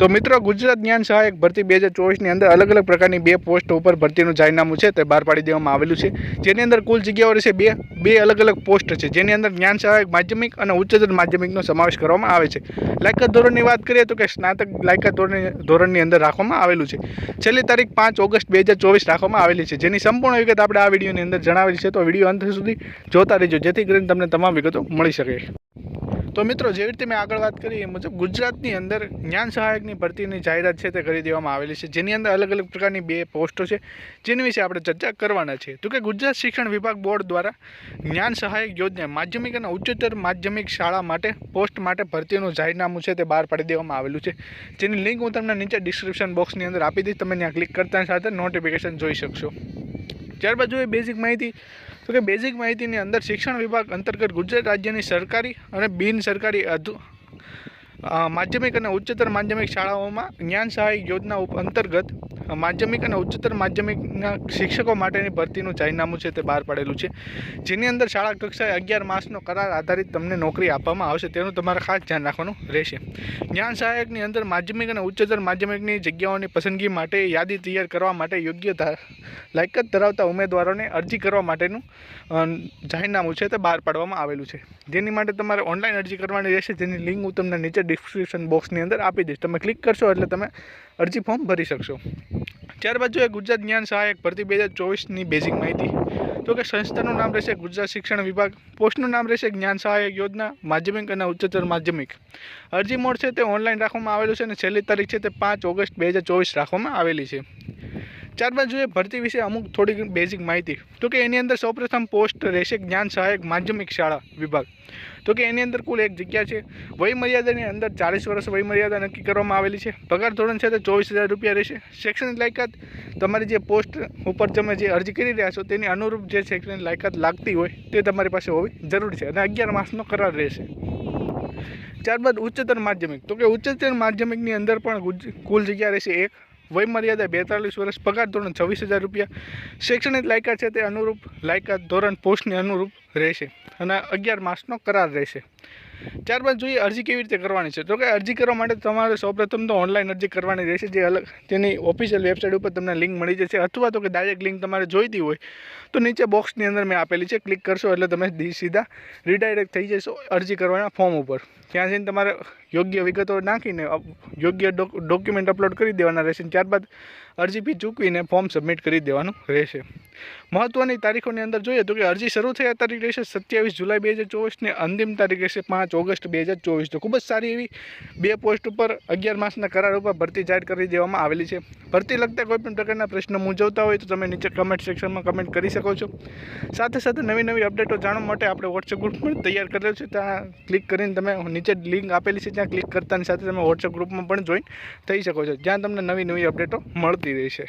તો મિત્રો, ગુજરાત જ્ઞાન સહાયક ભરતી બે હજાર ચોવીસની અંદર અલગ અલગ પ્રકારની બે પોસ્ટ ઉપર ભરતીનું જાહેરનામું છે, તે બહાર પાડી દેવામાં આવેલું છે. જેની અંદર કુલ જગ્યાઓ રહેશે બે બે અલગ અલગ પોસ્ટ છે, જેની અંદર જ્ઞાન સહાયક, માધ્યમિક અને ઉચ્ચતર માધ્યમિકનો સમાવેશ કરવામાં આવે છે. લાયકાત ધોરણની વાત કરીએ તો કે સ્નાતક લાયકાત ધોરણ ધોરણની અંદર રાખવામાં આવેલું છે. છેલ્લી તારીખ પાંચ ઓગસ્ટ બે હજાર ચોવીસ રાખવામાં આવેલી છે. જેની સંપૂર્ણ વિગત આપણે આ વિડીયોની અંદર જણાવેલી છે. તો વીડિયો અંત સુધી જોતા રહેજો. જેથી કરીને તમને તમામ વિગતો મળી શકે. તો મિત્રો, જેવી રીતે મેં આગળ વાત કરી, એ મુજબ ગુજરાતની અંદર જ્ઞાન સહાયકની ભરતીની જાહેરાત છે તે કરી દેવામાં આવેલી છે. જેની અંદર અલગ અલગ પ્રકારની બે પોસ્ટો છે, જેની વિશે આપણે ચર્ચા કરવાના છે. તો કે ગુજરાત શિક્ષણ વિભાગ બોર્ડ દ્વારા જ્ઞાન સહાયક યોજના માધ્યમિક અને ઉચ્ચતર માધ્યમિક શાળા માટે પોસ્ટ માટે ભરતીનું જાહેરનામું છે તે બહાર પાડી દેવામાં આવેલું છે. જેની લિંક હું તમને નીચે ડિસ્ક્રિપ્શન બોક્સની અંદર આપી દઈશ. તમે ત્યાં ક્લિક કરતા સાથે નોટિફિકેશન જોઈ શકશો. ત્યારબાદ જોઈએ બેઝિક માહિતી. તો કે બેઝિક માહિતીની અંદર શિક્ષણ વિભાગ અંતર્ગત ગુજરાત રાજ્યની સરકારી અને બિન સરકારી માધ્યમિક અને ઉચ્ચતર માધ્યમિક શાળાઓમાં જ્ઞાન સહાયક યોજના અંતર્ગત માધ્યમિક અને ઉચ્ચતર માધ્યમિકના શિક્ષકો માટેની ભરતીનું જાહેરનામું છે તે બહાર પાડેલું છે. જેની અંદર શાળા કક્ષાએ અગિયાર માસનો કરાર આધારિત તમને નોકરી આપવામાં આવશે તેનું તમારે ખાસ ધ્યાન રાખવાનું રહેશે. જ્ઞાન સહાયકની અંદર માધ્યમિક અને ઉચ્ચતર માધ્યમિકની જગ્યાઓની પસંદગી માટે યાદી તૈયાર કરવા માટે યોગ્ય લાયકાત ધરાવતા ઉમેદવારોને અરજી કરવા માટેનું જાહેરનામું છે તે બહાર પાડવામાં આવેલું છે. જેની માટે તમારે ઓનલાઈન અરજી કરવાની રહેશે. જેની લિંક હું તમને નીચે ડિસ્ક્રિપ્શન બોક્સની અંદર આપી દઈશ. તમે ક્લિક કરશો એટલે તમે અરજી ફોર્મ ભરી શકશો. ત્યારબાદ જોઈએ ગુજરાત જ્ઞાન સહાયક ભરતી બે હજાર ચોવીસની બેઝિક માહિતી. તો કે સંસ્થાનું નામ રહેશે ગુજરાત શિક્ષણ વિભાગ. પોસ્ટનું નામ રહેશે જ્ઞાન સહાયક યોજના, માધ્યમિક અને ઉચ્ચતર માધ્યમિક. અરજી મોડ છે તે ઓનલાઈન રાખવામાં આવેલું છે અને છેલ્લી તારીખ છે તે પાંચ ઓગસ્ટ બે હજાર ચોવીસ રાખવામાં આવેલી છે. ત્યારબાદ જોઈએ ભરતી વિશે અમુક થોડી બેઝિક માહિતી. તો કે એની અંદર સૌપ્રથમ પોસ્ટ રહેશે જ્ઞાન સહાયક માધ્યમિક શાળા વિભાગ. તો કે એની અંદર કુલ એક જગ્યા છે. વયમર્યાદાની અંદર ચાલીસ વર્ષ વયમર્યાદા નક્કી કરવામાં આવેલી છે. પગાર ધોરણ છે તો ચોવીસ હજાર રૂપિયા રહેશે. શૈક્ષણિક લાયકાત, તમારી જે પોસ્ટ ઉપર તમે જે અરજી કરી રહ્યા છો તેની અનુરૂપ જે શૈક્ષણિક લાયકાત લાગતી હોય તે તમારી પાસે હોવી જરૂરી છે અને અગિયાર માસનો કરાર રહેશે. ત્યારબાદ ઉચ્ચતર માધ્યમિક. તો કે ઉચ્ચતર માધ્યમિકની અંદર પણ કુલ જગ્યા રહેશે એક. વય મર્યાદા બેતાલીસ વર્ષ, પગાર ધોરણ છવ્વીસ હજાર રૂપિયા. શૈક્ષણિક લાયકાત છે તે અનુરૂપ, લાયકાત ધોરણ પોસ્ટને અનુરૂપ રહેશે અને અગિયાર માસનો કરાર રહેશે. ત્યારબાદ જોઈએ અરજી કેવી રીતે કરવાની છે? તો કે અરજી કરવા માટે તમારે સૌપ્રથમ તો ઓનલાઈન અરજી કરવાની રહેશે, જે અલગ તેની ઓફિશિયલ વેબસાઇટ ઉપર તમને લિંક મળી જશે, અથવા તો કે ડાયરેક્ટ લિંક તમારે જોઈતી હોય, તો નીચે બોક્સની અંદર મેં આપેલી છે ક્લિક કરશો એટલે તમે સીધા રીડાયરેક્ટ થઈ જશો અરજી કરવાના ફોર્મ ઉપર. ત્યાં જઈને તમારે યોગ્ય વિગતો નાખીને યોગ્ય ડોક્યુમેન્ટ અપલોડ કરી દેવાના રહેશે ત્યારબાદ અરજી ફી ચૂકવીને ફોર્મ સબમિટ કરી દેવાનું રહેશે. મહત્ત્વની તારીખોની અંદર જોઈએ તો કે અરજી શરૂ થયા તારીખ રહેશે સત્યાવીસ જુલાઈ બે હજાર ચોવીસને, અંતિમ તારીખ રહેશે પાંચ ઓગસ્ટ બે હજાર ચોવીસ ખૂબ જ સારી એવી બે પોસ્ટ ઉપર અગિયાર માસના કરાર ઉપર ભરતી જાહેર કરી દેવામાં આવેલી છે. ભરતી લગતા કોઈપણ પ્રકારના પ્રશ્ન મૂંઝવતા હોય તો તમે નીચે કમેન્ટ સેક્શનમાં કમેન્ટ કરી શકો છો. સાથે સાથે નવી નવી અપડેટો જાણવા માટે આપણે વોટ્સએપ ગ્રુપ પણ તૈયાર કરેલો છે. ત્યાં ક્લિક કરીને તમે નીચે લિંક આપેલી છે. ત્યાં ક્લિક કરતાની સાથે તમે વોટ્સએપ ગ્રુપમાં પણ જોઈન થઈ શકો છો. જ્યાં તમને નવી નવી અપડેટો મળતી રહેશે.